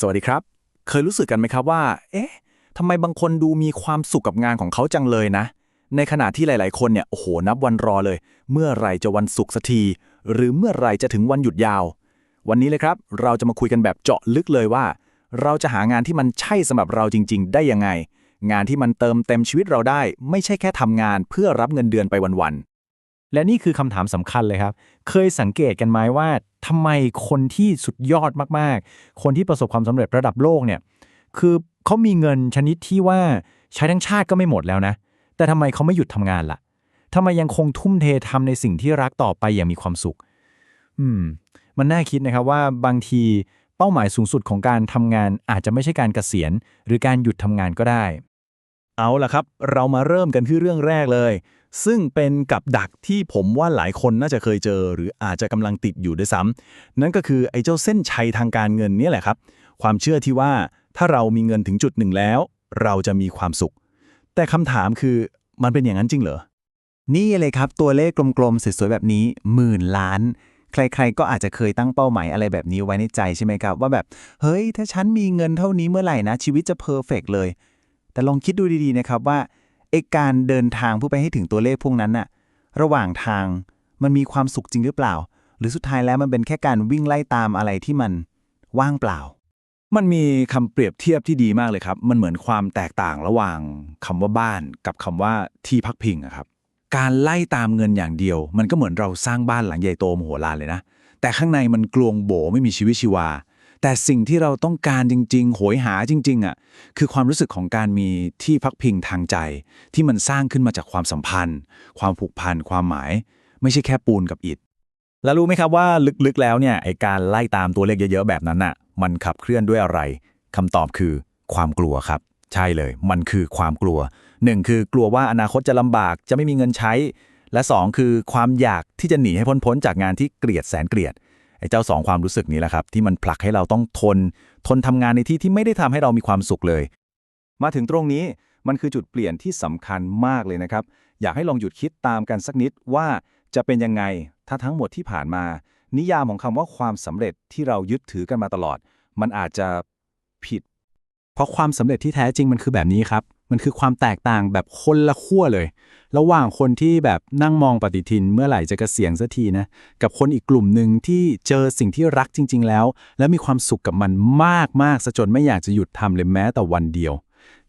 สวัสดีครับ เคยรู้สึกกันไหมครับว่า เอ๊ะทำไมบางคนดูมีความสุขกับงานของเขาจังเลยนะ ในขณะที่หลาย ๆ คนเนี่ย โอ้โห นับวันรอเลย เมื่อไรจะวันศุกร์สักที หรือเมื่อไรจะถึงวันหยุดยาว วันนี้เลยครับ เราจะมาคุยกันแบบเจาะลึกเลยว่า เราจะหางานที่มันใช่สำหรับเราจริง ๆ ได้ยังไง งานที่มันเติมเต็มชีวิตเราได้ ไม่ใช่แค่ทำงานเพื่อรับเงินเดือนไปวัน และนี่คือคำถามสำคัญเลยครับ เคยสังเกตกันไหมว่าทำไมคนที่สุดยอดมากๆ คนที่ประสบความสำเร็จระดับโลกเนี่ย คือเขามีเงินชนิดที่ว่าใช้ทั้งชาติก็ไม่หมดแล้วนะ แต่ทำไมเขาไม่หยุดทำงานล่ะทำไมยังคงทุ่มเททำในสิ่งที่รักต่อไปอย่างมีความสุข อืม มันน่าคิดนะครับว่าบางทีเป้าหมายสูงสุดของการทำงานอาจจะไม่ใช่การเกษียณ หรือการหยุดทำงานก็ได้ เอาล่ะครับ เรามาเริ่มกันที่เรื่องแรกเลย ซึ่งเป็นกับดักที่ผมว่าหลายคนน่าจะเคยเจอ หรืออาจจะกำลังติดอยู่ด้วยซ้ำนั่นก็คือไอ้เจ้าเส้นชัยทางการเงินนี่แหละครับ ความเชื่อที่ว่าถ้าเรามีเงินถึงจุดหนึ่งแล้ว เราจะมีความสุข แต่คำถามคือมันเป็นอย่างนั้นจริงเหรอ นี่เลยครับตัวเลขกลมๆสวยๆแบบนี้หมื่นล้าน ใครๆก็อาจจะเคยตั้งเป้าหมายอะไรแบบนี้ไว้ในใจใช่ไหมครับ ว่าแบบ เฮ้ย ถ้าฉันมีเงินเท่านี้เมื่อไหร่นะ ชีวิตจะเพอร์เฟกเลย แต่ลองคิดดูดีๆนะครับว่าไอการเดินทางเพื่อไปให้ถึงตัวเลขพวกนั้นน่ะระหว่างทางมันมีความสุขจริงหรือเปล่า หรือสุดท้ายแล้วมันเป็นแค่การวิ่งไล่ตามอะไรที่มันว่างเปล่า มันมีคำเปรียบเทียบที่ดีมากเลยครับ มันเหมือนความแตกต่างระหว่างคำว่าบ้านกับคำว่าที่พักพิงอะครับ การไล่ตามเงินอย่างเดียว มันก็เหมือนเราสร้างบ้านหลังใหญ่โตมโหฬารเลยนะ แต่ข้างในมันกลวงโบไม่มีชีวิตชีวา แต่สิ่งที่เราต้องการจริง ๆ โหยหาจริง ๆอะคือความรู้สึกของการมีที่พักพิงทางใจ ที่มันสร้างขึ้นมาจากความสัมพันธ์ ความผูกพันความหมาย ไม่ใช่แค่ปูนกับอิฐแล้วรู้ไหมครับว่าลึกๆแล้วเนี่ยไอการไล่ตามตัวเลขเยอะๆแบบนั้นน่ะ มันขับเคลื่อนด้วยอะไรคำตอบคือความกลัวครับ ใช่เลย มันคือความกลัวหนึ่งคือกลัวว่าอนาคตจะลำบากจะไม่มีเงินใช้ และสองคือความอยากที่จะหนีให้พ้นๆจากงานที่เกลียดแสนเกลียด ไอ้เจ้าสองความรู้สึกนี้แหละครับ ที่มันผลักให้เราต้องทน ทนทำงานในที่ที่ไม่ได้ทำให้เรามีความสุขเลย มาถึงตรงนี้มันคือจุดเปลี่ยนที่สำคัญมากเลยนะครับ อยากให้ลองหยุดคิดตามกันสักนิดว่าจะเป็นยังไงถ้าทั้งหมดที่ผ่านมา นิยามของคำว่าความสำเร็จที่เรายึดถือกันมาตลอด มันอาจจะผิด เพราะความสำเร็จที่แท้จริงมันคือแบบนี้ครับ มันคือความแตกต่างแบบคนละขั้วเลย ระหว่างคนที่แบบนั่งมองปฏิทินเมื่อไหร่จะเกษียณสักทีนะ กับคนอีกกลุ่มหนึ่งที่เจอสิ่งที่รักจริง ๆ แล้ว และมีความสุขกับมันมากๆซะจนไม่อยากจะหยุดทำเลยแม้แต่วันเดียว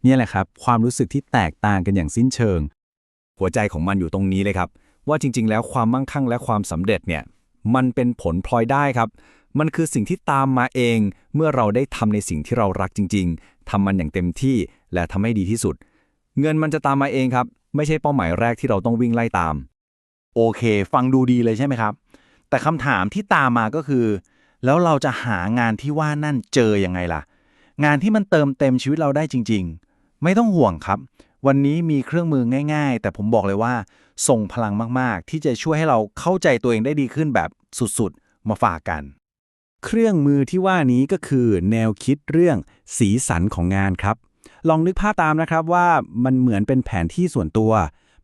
เนี่ยแหละครับความรู้สึกที่แตกต่างกันอย่างสิ้นเชิง หัวใจของมันอยู่ตรงนี้เลยครับ ว่าจริง ๆ แล้วความมั่งคั่งและความสำเร็จเนี่ยมันเป็นผลพลอยได้ครับ มันคือสิ่งที่ตามมาเอง เมื่อเราได้ทำในสิ่งที่เรารักจริงๆ ทำมันอย่างเต็มที่และทำให้ดีที่สุด เงินมันจะตามมาเองครับ ไม่ใช่เป้าหมายแรกที่เราต้องวิ่งไล่ตาม โอเค ฟังดูดีเลยใช่ไหมครับ แต่คำถามที่ตามมาก็คือ แล้วเราจะหางานที่ว่านั่นเจอยังไงล่ะ งานที่มันเติมเต็มชีวิตเราได้จริง ๆ ไม่ต้องห่วงครับ วันนี้มีเครื่องมือง่าย ๆ แต่ผมบอกเลยว่าส่งพลังมากๆ ที่จะช่วยให้เราเข้าใจตัวเองได้ดีขึ้นแบบสุดๆ มาฝากกัน เครื่องมือที่ว่านี้ก็คือแนวคิดเรื่องสีสันของงานครับ ลองนึกภาพตามนะครับว่ามันเหมือนเป็นแผนที่ส่วนตัว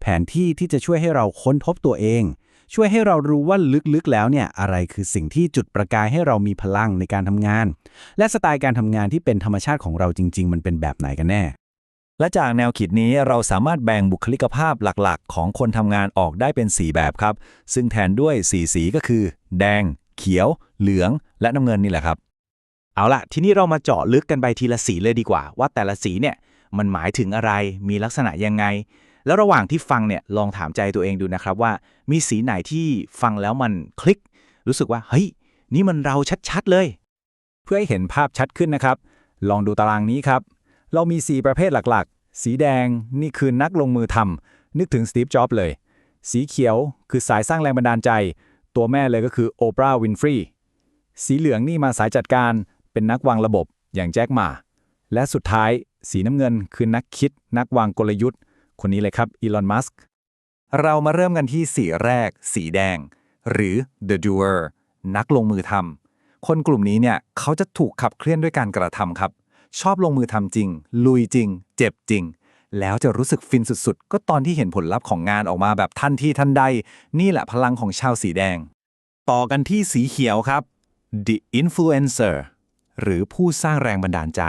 แผนที่ที่จะช่วยให้เราค้นพบตัวเอง ช่วยให้เรารู้ว่าลึกๆแล้วเนี่ยอะไรคือสิ่งที่จุดประกายให้เรามีพลังในการทำงาน และสไตล์การทำงานที่เป็นธรรมชาติของเราจริง ๆ มันเป็นแบบไหนกันแน่และจากแนวคิดนี้เราสามารถแบ่งบุคลิกภาพหลักๆ ของคนทำงานออกได้เป็น 4 แบบครับ ซึ่งแทนด้วย 4 สีก็คือ แดง เขียว เหลือง และน้ำเงินนี่แหละครับ เอาล่ะทีนี้เรามาเจาะลึกกันไปทีละสีเลยดีกว่า ว่าแต่ละสีเนี่ยมันหมายถึงอะไรมีลักษณะยังไง แล้วระหว่างที่ฟังเนี่ยลองถามใจตัวเองดูนะครับว่า มีสีไหนที่ฟังแล้วมันคลิก รู้สึกว่าเฮ้ยนี่มันเราชัดๆเลย เพื่อให้เห็นภาพชัดขึ้นนะครับ ลองดูตารางนี้ครับ เรามี4ประเภทหลักๆ สีแดงนี่คือนักลงมือทำนึกถึงสตีฟจ็อบเลย สีเขียวคือสายสร้างแรงบันดาลใจ ตัวแม่เลยก็คือโอปราห์วินฟรีสีเหลืองนี่มาสายจัดการเป็นนักวางระบบอย่างแจ็คหมา และสุดท้ายสีน้ำเงินคือนักคิด นักวางกลยุทธ์ คนนี้เลยครับอีลอนมัสก์เรามาเริ่มกันที่สีแรก สีแดง หรือ the doer นักลงมือทำคนกลุ่มนี้เนี่ยเขาจะถูกขับเคลื่อนด้วยการกระทำครับ ชอบลงมือทำจริง ลุยจริง เจ็บจริง แล้วจะรู้สึกฟินสุดๆ ก็ตอนที่เห็นผลลัพธ์ของงานออกมาแบบทันทีทันใด นี่แหละพลังของชาวสีแดง ต่อกันที่สีเขียวครับ the influencer หรือผู้สร้างแรงบันดาลใจ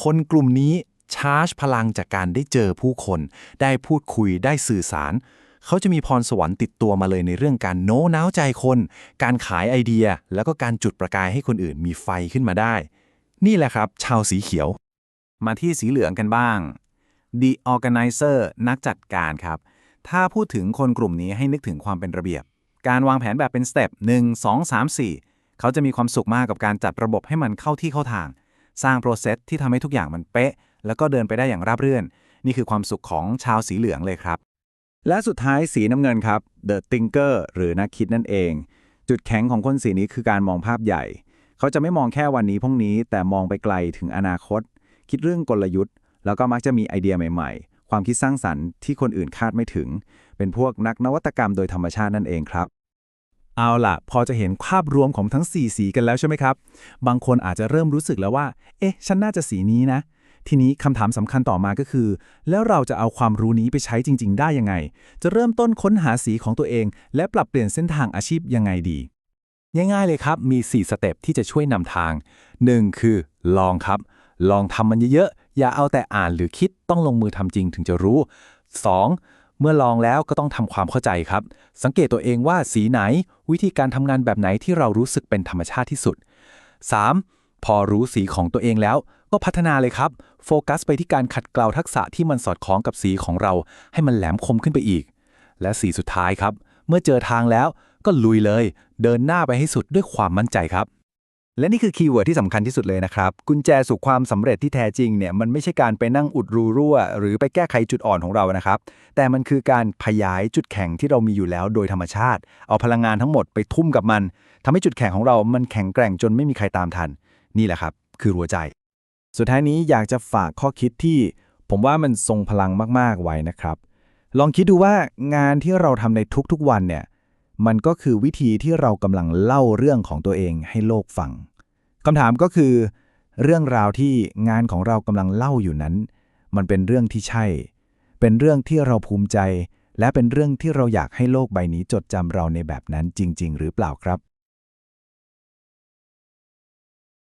คนกลุ่มนี้ชาร์จพลังจากการได้เจอผู้คน ได้พูดคุยได้สื่อสาร เขาจะมีพรสวรรค์ติดตัวมาเลยในเรื่องการโน้น้าวใจคน การขายไอเดีย แล้วก็การจุดประกายให้คนอื่นมีไฟขึ้นมาได้ นี่แหละครับ ชาวสีเขียว มาที่สีเหลืองกันบ้าง The Organizer นักจัดการครับ ถ้าพูดถึงคนกลุ่มนี้ให้นึกถึงความเป็นระเบียบ การวางแผนแบบเป็นสเต็ป1 2 3 4 เขาจะมีความสุขมากกับการจัดระบบให้มันเข้าที่เข้าทาง สร้างโปรเซสที่ทำให้ทุกอย่างมันเป๊ะ แล้วก็เดินไปได้อย่างราบรื่น นี่คือความสุขของชาวสีเหลืองเลยครับ และสุดท้ายสีน้ำเงินครับ The Thinker หรือนักคิดนั่นเอง จุดแข็งของคนสีนี้คือการมองภาพใหญ่ เขาจะไม่มองแค่วันนี้พรุ่งนี้ แต่มองไปไกลถึงอนาคต คิดเรื่องกลยุทธ์ แล้วก็มักจะมีไอเดียใหม่ ๆ ความคิดสร้างสรรค์ที่คนอื่นคาดไม่ถึง เป็นพวกนักนวัตกรรมโดยธรรมชาตินั่นเองครับ เอาล่ะ พอจะเห็นภาพรวมของทั้ง 4 สีกันแล้วใช่ไหมครับ บางคนอาจจะเริ่มรู้สึกแล้วว่า เอ๊ะ ฉันน่าจะสีนี้นะ ทีนี้คำถามสำคัญต่อมาก็คือ แล้วเราจะเอาความรู้นี้ไปใช้จริง ๆ ได้ยังไง จะเริ่มต้นค้นหาสีของตัวเอง และปรับเปลี่ยนเส้นทางอาชีพยังไงดีง่ายๆเลยครับ มี 4 สเต็ปที่จะช่วยนำทาง 1. คือ ลองครับ ลองทำมันเยอะๆ อย่าเอาแต่อ่านหรือคิดต้องลงมือทำจริงถึงจะรู้ 2. เมื่อลองแล้วก็ต้องทำความเข้าใจครับ สังเกตตัวเองว่าสีไหน วิธีการทำงานแบบไหนที่เรารู้สึกเป็นธรรมชาติที่สุด 3. พอรู้สีของตัวเองแล้ว ก็พัฒนาเลยครับ โฟกัสไปที่การขัดเกลาทักษะที่มันสอดคล้องกับสีของเรา ให้มันแหลมคมขึ้นไปอีก และสีสุดท้ายครับ เมื่อเจอทางแล้วก็ลุยเลย เดินหน้าไปให้สุดด้วยความมั่นใจครับ และนี่คือคีย์เวิร์ดที่สำคัญที่สุดเลยนะครับ กุญแจสู่ความสำเร็จที่แท้จริงเนี่ยมันไม่ใช่การไปนั่งอุดรูรั่ว หรือไปแก้ไขจุดอ่อนของเรานะครับ แต่มันคือการขยายจุดแข็งที่เรามีอยู่แล้วโดยธรรมชาติ เอาพลังงานทั้งหมดไปทุ่มกับมันทำให้จุดแข็งของเรามันแข็งแกร่งจนไม่มีใครตามทัน นี่แหละครับ คือหัวใจ สุดท้ายนี้อยากจะฝากข้อคิดที่ ผมว่ามันทรงพลังมากๆไว้นะครับ ลองคิดดูว่างานที่เราทำในทุกๆวันเนี่ย มันก็คือวิธีที่เรากำลังเล่าเรื่องของตัวเองให้โลกฟังคำถามก็คือ เรื่องราวที่งานของเรากำลังเล่าอยู่นั้น มันเป็นเรื่องที่ใช่ เป็นเรื่องที่เราภูมิใจ และเป็นเรื่องที่เราอยากให้โลกใบนี้จดจำเราในแบบนั้นจริง ๆ หรือเปล่าครับ